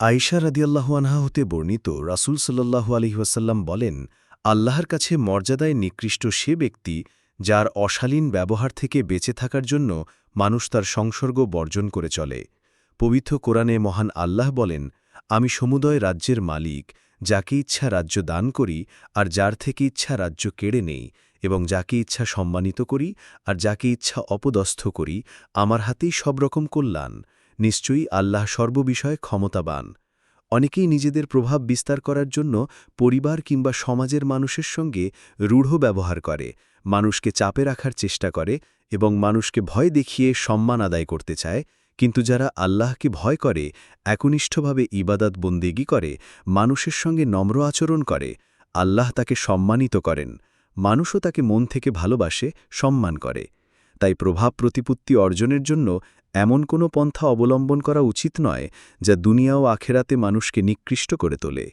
আইসা রাদিয়াল্লাহু আনহা হতে বর্ণিত রাসূল সাল্লাল্লাহু আলাইহি ওয়াসাল্লাম বলেন, আল্লাহর কাছে মর্যাদায় নিকৃষ্ট সে ব্যক্তি যার অশালীন ব্যবহার থেকে বেঁচে থাকার জন্য মানুষ তার সংসর্গ বর্জন করে চলে। পবিত্র কোরআনে মহান আল্লাহ বলেন, আমি সমুদয় রাজ্যের মালিক, যাকে ইচ্ছা রাজ্য দান করি আর যার থেকে ইচ্ছা রাজ্য কেড়ে নেই এবং যাকে ইচ্ছা সম্মানিত করি আর যাকে ইচ্ছা অপদস্থ করি, আমার হাতেই সব রকম কল্যাণ। নিশ্চয়ই আল্লাহ সর্ববিষয়ে ক্ষমতাবান। অনেকেই নিজেদের প্রভাব বিস্তার করার জন্য পরিবার কিংবা সমাজের মানুষের সঙ্গে রূঢ় ব্যবহার করে, মানুষকে চাপে রাখার চেষ্টা করে এবং মানুষকে ভয় দেখিয়ে সম্মান আদায় করতে চায়। কিন্তু যারা আল্লাহকে ভয় করে, একনিষ্ঠভাবে ইবাদত বন্দেগি করে, মানুষের সঙ্গে নম্র আচরণ করে, আল্লাহ তাকে সম্মানিত করেন। মানুষও তাকে মন থেকে ভালোবাসে, সম্মান করে। তাই প্রভাব প্রতিপত্তি অর্জনের জন্য এমন কোনো পন্থা অবলম্বন করা উচিত নয়, যা দুনিয়া ও আখেরাতে মানুষকে নিকৃষ্ট করে তোলে।